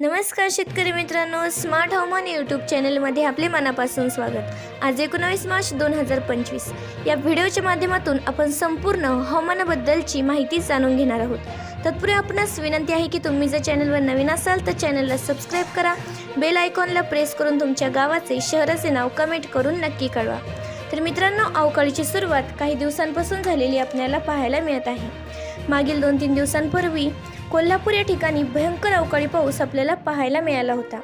नमस्कार शेतकरी मित्रांनो स्मार्ट हवामान यूट्यूब चॅनलमध्ये आपले मनापासून स्वागत. आज एकोणावीस मार्च दोन हजार पंचवीस. या व्हिडिओच्या माध्यमातून आपण संपूर्ण हवामानाबद्दलची माहिती जाणून घेणार आहोत. तत्पूर्वी आपणास विनंती आहे की तुम्ही जर चॅनलवर नवीन असाल तर चॅनलला सबस्क्राईब करा. बेल आयकॉनला प्रेस करून तुमच्या गावाचे शहराचे नाव कमेंट करून नक्की कळवा. तर मित्रांनो अवकाळीची सुरुवात काही दिवसांपासून झालेली आपल्याला पाहायला मिळत आहे. मागील दोन तीन दिवसांपूर्वी कोल्हापूर या ठिकाणी भयंकर अवकाळी पाऊस आपल्याला पाहायला मिळाला होता.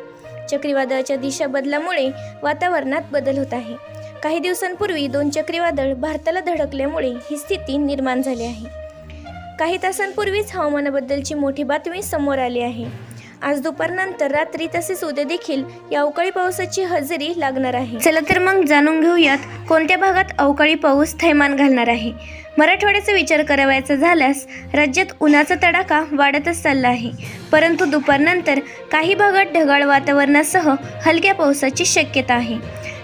चक्रीवादळाच्या दिशा बदलामुळे वातावरणात बदल होत आहे. काही दिवसांपूर्वी दोन चक्रीवादळ भारताला धडकल्यामुळे ही स्थिती निर्माण झाली आहे. काही तासांपूर्वीच हवामानाबद्दलची मोठी बातमी समोर आली आहे. आज दुपारनंतर रात्री तसेच उद्या देखील या अवकाळी पावसाची हजेरी लागणार आहे. चला तर मग जाणून घेऊयात कोणत्या भागात अवकाळी पाऊस थैमान घालणार आहे. मराठवाड्याचा विचार करावयाचा झाल्यास राज्यात उन्हाचा तडाखा वाढतच चालला आहे. परंतु दुपारनंतर काही भागात ढगाळ वातावरणासह हलक्या पावसाची शक्यता आहे.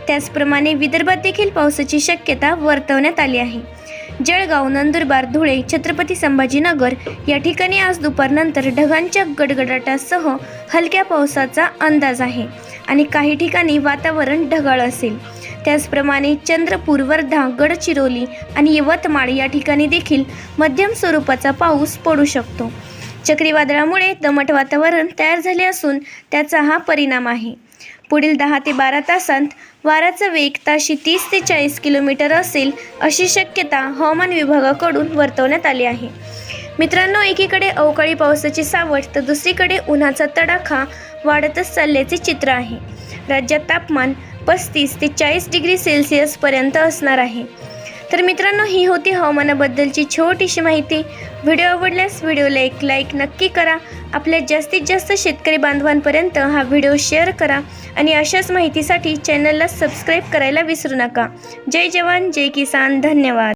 त्याचप्रमाणे विदर्भात देखील पावसाची शक्यता वर्तवण्यात आली आहे. जळगाव नंदुरबार धुळे छत्रपती संभाजीनगर या ठिकाणी आज दुपारनंतर ढगांच्या गडगडाटासह हलक्या पावसाचा अंदाज आहे आणि काही ठिकाणी वातावरण ढगाळ असेल. त्याचप्रमाणे चंद्रपूर वर्धा गडचिरोली आणि यवतमाळ या ठिकाणी देखील मध्यम स्वरूपाचा पाऊस पडू शकतो. चक्रीवादळामुळे दमट वातावरण तयार झाले असून त्याचा हा परिणाम आहे. पुढील दहा ते बारा तासांत वाराचा वेग ताशी तीस ते चाळीस किलोमीटर असेल अशी शक्यता हवामान विभागाकडून वर्तवण्यात आली आहे. मित्रांनो एकीकडे अवकाळी पावसाची सावट तर दुसरीकडे उन्हाचा तडाखा वाढतच चालल्याचे चित्र आहे. राज्यात तापमान पस्तीस ते चाळीस डिग्री सेल्सिअसपर्यंत असणार आहे. तर मित्रांनो ही होती हवामानाबद्दलची छोटीशी माहिती. व्हिडिओ आवडल्यास व्हिडिओला एक लाईक नक्की करा. आपल्या जास्तीत जास्त शेतकरी बांधवांपर्यंत हा व्हिडिओ शेअर करा आणि अशाच माहितीसाठी चॅनलला सबस्क्राईब करायला विसरू नका. जय जवान जय किसान धन्यवाद.